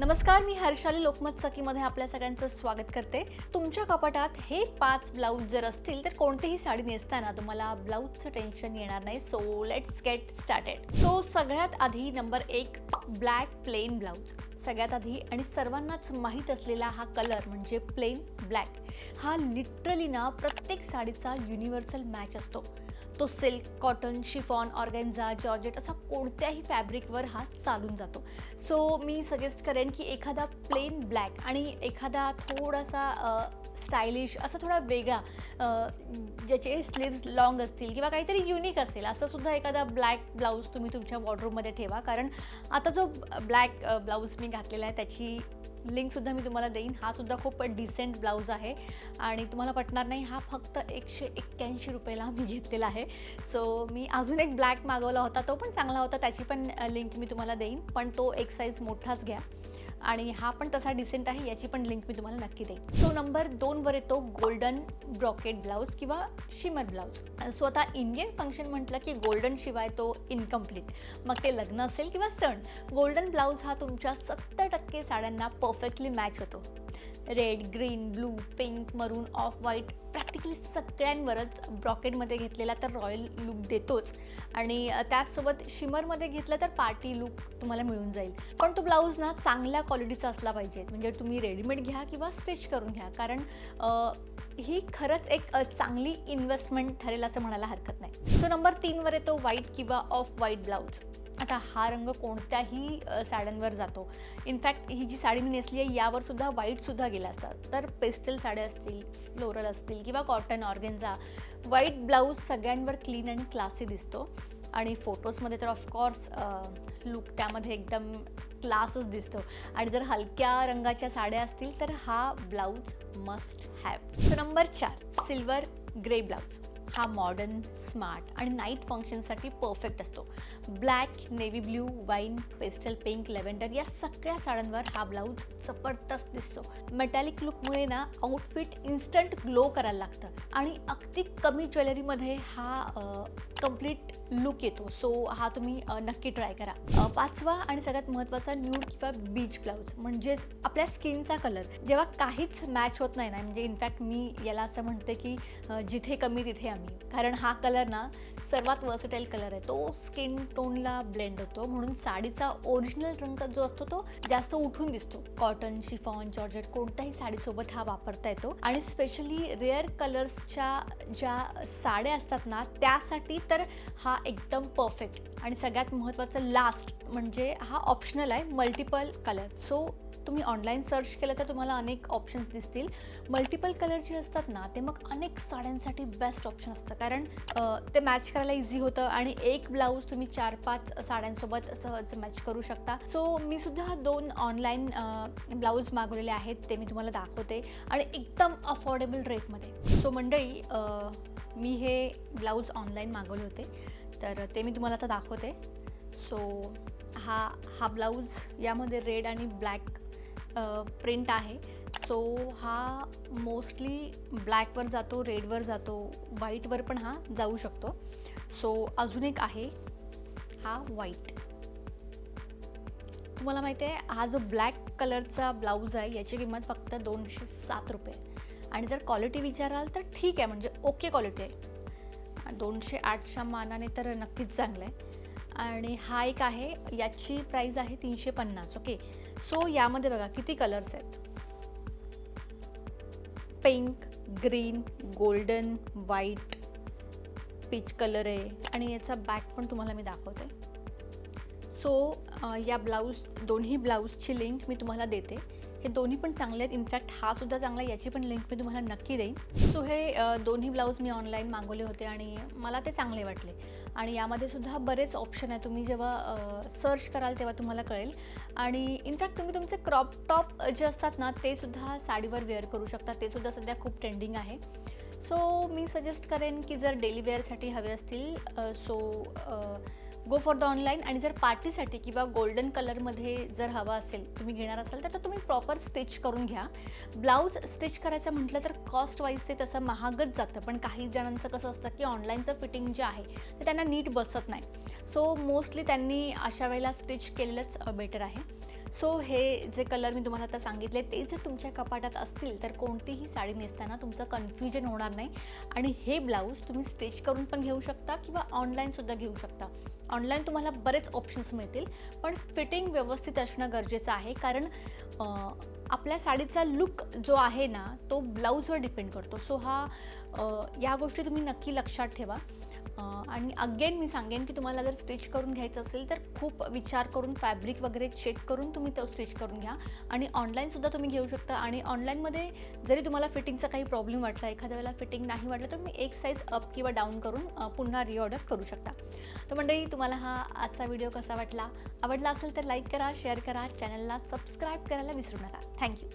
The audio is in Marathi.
नमस्कार मी हर्षाली लोकमत सखीमध्ये आपल्या सगळ्यांचं स्वागत करते. तुमच्या कपाटात हे पाच ब्लाऊज जर असतील तर कोणतीही साडी नेसताना तुम्हाला ब्लाऊजचं टेन्शन येणार नाही. So let's get started so सगळ्यात आधी नंबर एक ब्लॅक प्लेन ब्लाऊज सगळ्यात आधी आणि सर्वांनाच माहीत असलेला हा कलर म्हणजे प्लेन ब्लॅक हा लिटरली ना प्रत्येक साडीचा युनिव्हर्सल मॅच असतो. तो silk cotton chiffon organza georgette असा कोणत्याही फॅब्रिकवर हा चालून जातो. सो मी सजेस्ट करेन की एखादा प्लेन ब्लॅक आणि एखादा थोडासा स्टायलिश असं थोडा वेगळा ज्याचे स्लीव्स लॉंग असतील किंवा काहीतरी युनिक असेल असं सुद्धा एखादा ब्लॅक ब्लाऊज तुम्ही तुमच्या वॉर्डरूममध्ये ठेवा. कारण आता जो ब्लॅक ब्लाऊज मी घातलेला आहे त्याची लिंकसुद्धा मी तुम्हाला देईन. हा सुद्धा खूप डिसेंट ब्लाऊज आहे आणि तुम्हाला पटणार नाही हा फक्त एकशे एक्क्याऐंशी रुपयाला मी घेतलेला आहे. सो मी अजून एक ब्लॅक मागवला होता तो पण चांगला होता त्याची पण लिंक मी तुम्हाला देईन. पण तो एक साईज मोठाच घ्या. आणि हा पण तसा डिसेंट आहे याची पण लिंक मी तुम्हाला नक्की देईन. सो नंबर दोनवर येतो गोल्डन ब्रॉकेट ब्लाऊज किंवा शिमर ब्लाऊज सो आता इंडियन फंक्शन म्हटलं की गोल्डन शिवाय तो इनकम्प्लीट मग ते लग्न असेल किंवा सण गोल्डन ब्लाऊज हा तुमच्या सत्तर टक्के साड्यांना परफेक्टली मॅच होतो. Red green blue pink maroon off white practically सगळ्यांवरच ब्रॉकेटमध्ये घेतलेला तर रॉयल लुक देतोच. आणि त्याचसोबत शिमरमध्ये घेतलं तर पार्टी लुक तुम्हाला मिळून जाईल. पण तो ब्लाऊज ना चांगल्या क्वालिटीचा असला पाहिजे. म्हणजे तुम्ही रेडीमेड घ्या किंवा स्टिच करून घ्या. कारण ही खरंच एक चांगली इन्व्हेस्टमेंट ठरेल असं म्हणायला हरकत नाही. सो नंबर तीनवर येतो व्हाईट किंवा ऑफ व्हाईट ब्लाऊज. आता हा रंग कोणत्याही साड्यांवर जातो. इनफॅक्ट ही जी साडी मी नेसली आहे यावर सुद्धा व्हाईटसुद्धा गेला असतात. तर पेस्टल साड्या असतील फ्लोरल असतील किंवा कॉटन ऑर्गेन्झा व्हाईट ब्लाऊज सगळ्यांवर क्लीन आणि क्लासी दिसतो. आणि फोटोजमध्ये तर ऑफकोर्स लुक त्यामध्ये एकदम क्लासच दिसतो. आणि जर हलक्या रंगाच्या साड्या असतील तर हा blouse must have so number चार सिल्वर ग्रे ब्लाऊज हा मॉडर्न स्मार्ट आणि नाईट फंक्शनसाठी परफेक्ट असतो. Black navy blue wine pastel pink lavender या सगळ्या साड्यांवर हा ब्लाऊज जबरदस्त दिसतो. मेटॅलिक लुकमुळे ना आउटफिट इन्स्टंट ग्लो करायला लागतं आणि अगदी कमी ज्वेलरीमध्ये हा कंप्लीट लुक येतो. सो हा तुम्ही नक्की ट्राय करा. पाचवा आणि सगळ्यात महत्त्वाचा न्यूड किंवा बीच ब्लाऊज म्हणजेच आपल्या स्किनचा कलर जेव्हा काहीच मॅच होत नाही ना म्हणजे इनफॅक्ट मी याला असं म्हणते की जिथे कमी तिथे आम्ही कारण हा कलर ना सर्वात वर्सटाईल कलर आहे. तो स्किन टोनला ब्लेंड होतो. म्हणून साडीचा ओरिजिनल रंग जो असतो तो जास्त उठून दिसतो. कॉटन शिफॉन जॉर्जेट कोणत्याही साडीसोबत हा वापरता येतो. आणि स्पेशली रेअर कलर्सच्या ज्या साड्या असतात ना त्यासाठी तर हा एकदम परफेक्ट आणि सगळ्यात महत्त्वाचं लास्ट म्हणजे हा ऑप्शनल आहे मल्टिपल कलर सो तुम्ही ऑनलाईन सर्च केलं तर तुम्हाला अनेक ऑप्शन्स दिसतील. मल्टिपल कलर जे असतात ना ते मग अनेक साड्यांसाठी बेस्ट ऑप्शन असतं. कारण ते मॅच करायला इझी होतं आणि एक ब्लाऊज तुम्ही चार पाच साड्यांसोबत सहज मॅच करू शकता. सो मी सुद्धा दोन ऑनलाईन ब्लाऊज मागवलेले आहेत ते मी तुम्हाला दाखवते. आणि एकदम अफोर्डेबल रेटमध्ये सो मंडळी मी हे ब्लाऊज ऑनलाईन मागवले होते. तर ते मी तुम्हाला आता दाखवते. सो हा हा ब्लाऊज यामध्ये रेड आणि ब्लॅक प्रिंट आहे. सो हा मोस्टली ब्लॅकवर जातो रेडवर जातो व्हाईटवर पण हा जाऊ शकतो. सो अजून एक आहे हा व्हाईट तुम्हाला माहिती आहे हा जो ब्लॅक कलरचा ब्लाऊज आहे याची किंमत फक्त दोनशे सात रुपये. आणि जर क्वालिटी विचाराल तर ठीक आहे म्हणजे ओके क्वालिटी आहे. दोनशे आठच्या मानाने तर नक्कीच चांगलं आहे. आणि हा एक आहे याची प्राईज आहे तीनशे पन्नास ओके सो यामध्ये बघा किती कलर्स आहेत? Pink green golden white peach colour आहे. आणि याचा बॅक पण तुम्हाला मी दाखवते. सो या ब्लाऊज दोन्ही ब्लाऊजची लिंक मी तुम्हाला देते. हे दोन्ही पण चांगले आहेत. इनफॅक्ट हा सुद्धा चांगला आहे. याची पण लिंक मी तुम्हाला नक्की देईन. सो हे दोन्ही ब्लाऊज मी ऑनलाईन मागवले होते आणि मला ते चांगले वाटले. आणि यामध्ये सुद्धा बरेच ऑप्शन आहे तुम्ही जेव्हा सर्च कराल तेव्हा तुम्हाला कळेल. आणि इनफॅक्ट तुम्ही तुमचे क्रॉप टॉप जे असतात ना ते सुद्धा साडीवर वेअर करू शकता. ते सुद्धा सध्या खूप ट्रेंडिंग आहे. सो मी सजेस्ट करेन की जर डेली वेअरसाठी हवे असतील so go for the online आणि जर पार्टीसाठी किंवा गोल्डन कलरमध्ये जर हवा असेल तुम्ही घेणार असाल तर तुम्ही प्रॉपर स्टिच करून घ्या. ब्लाऊज स्टिच करायचं म्हटलं तर कॉस्ट वाईज ते तसं महागच जातं पण काही जणांचं कसं असतं की ऑनलाईनचं फिटिंग जे आहे ते त्यांना नीट बसत नाही. सो मोस्टली त्यांनी अशा वेळेला स्टिच केलेलंच बेटर आहे. सो हे जे कलर मी तुम्हाला आता सांगितले ते जर तुमच्या कपाटात असतील तर कोणतीही साडी नेसताना तुमचं कन्फ्युजन होणार नाही. आणि हे ब्लाऊज तुम्ही स्टिच करून पण घेऊ शकता किंवा ऑनलाईनसुद्धा घेऊ शकता. ऑनलाईन तुम्हाला बरेच ऑप्शन्स मिळतील पण फिटिंग व्यवस्थित असणं गरजेचं आहे. कारण आपल्या साडीचा लुक जो आहे ना तो ब्लाऊजवर डिपेंड करतो. सो हा या गोष्टी तुम्ही नक्की लक्षात ठेवा. आणि अगेन मी सांगेन की तुम्हाला जर स्टिच करून घ्यायचं असेल तर खूप विचार करून फॅब्रिक वगैरे चेक करून तुम्ही तो स्टिच करून घ्या. आणि ऑनलाईनसुद्धा तुम्ही घेऊ शकता. आणि ऑनलाईनमध्ये जरी तुम्हाला फिटिंगचा काही प्रॉब्लेम वाटला एखाद्या वेळेला फिटिंग नाही वाटलं तर तुम्ही एक साईज अप किंवा डाऊन करून पुन्हा रिऑर्डर करू शकता. तर मंडळी तुम्हाला हा आजचा व्हिडिओ कसा वाटला? आवडला असेल तर लाईक करा शेअर करा चॅनलला सबस्क्राईब करायला विसरू नका. थँक्यू